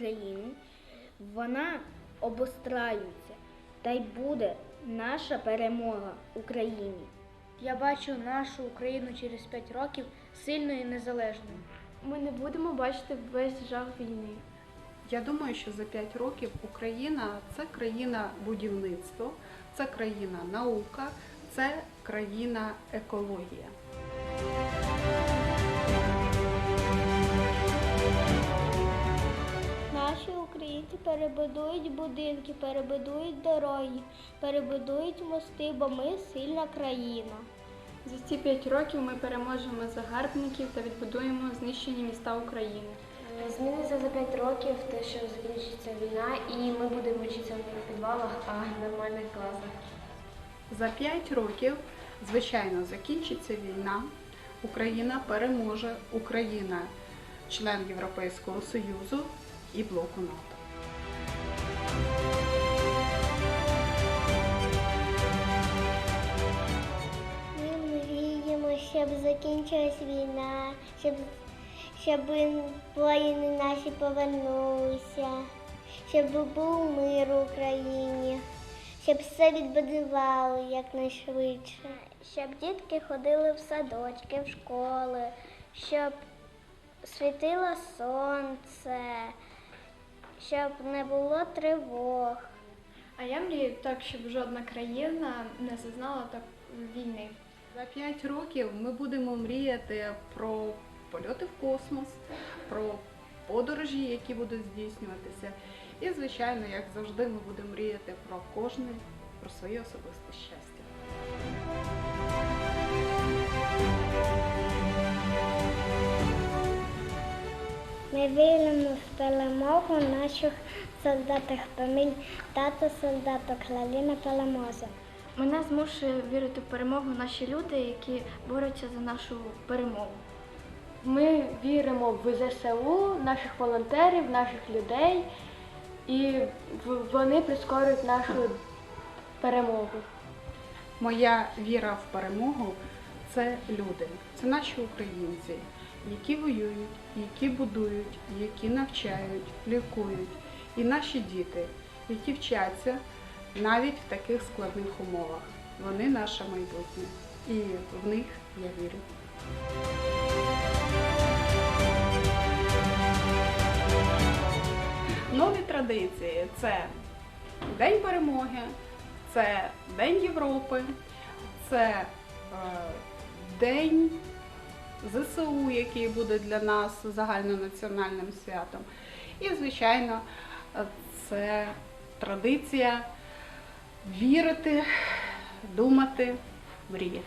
свою країну, вона обостраюється, та й буде наша перемога Україні. Я бачу нашу Україну через 5 років сильною і незалежною. Ми не будемо бачити весь жах війни. Я думаю, що за 5 років Україна це країна будівництва, це країна наука, це країна екологія. Перебудують будинки, перебудують дороги, перебудують мости, бо ми сильна країна. За ці п'ять років ми переможемо загарбників та відбудуємо знищені міста України. Зміниться за 5 років те, що закінчиться війна, і ми будемо вчитися не в підвалах, а в нормальних класах. За 5 років, звичайно, закінчиться війна, Україна переможе, Україна член Європейського Союзу і блоку НАТО. Щоб закінчилась війна, щоб, щоб воїни наші повернулися, щоб був мир в Україні, щоб все відбудували якнайшвидше. Щоб дітки ходили в садочки, в школи, щоб світило сонце, щоб не було тривог. А я мрію так, щоб жодна країна не зазнала так війни. За 5 років ми будемо мріяти про польоти в космос, про подорожі, які будуть здійснюватися. І, звичайно, як завжди, ми будемо мріяти про кожне, про своє особисте щастя. Ми віримо в перемогу наших солдатів поміль тато солдаток Лаліна переможе. Мене змушує вірити в перемогу наші люди, які борються за нашу перемогу. Ми віримо в ЗСУ, наших волонтерів, наших людей, і вони прискорюють нашу перемогу. Моя віра в перемогу це люди, це наші українці, які воюють, які будують, які навчають, лікують. І наші діти, які вчаться навіть в таких складних умовах. Вони наше майбутнє. І в них я вірю. Нові традиції це День перемоги, це День Європи, це е, День ЗСУ, який буде для нас загальнонаціональним святом. І, звичайно, це традиція вірити, думати, мріяти.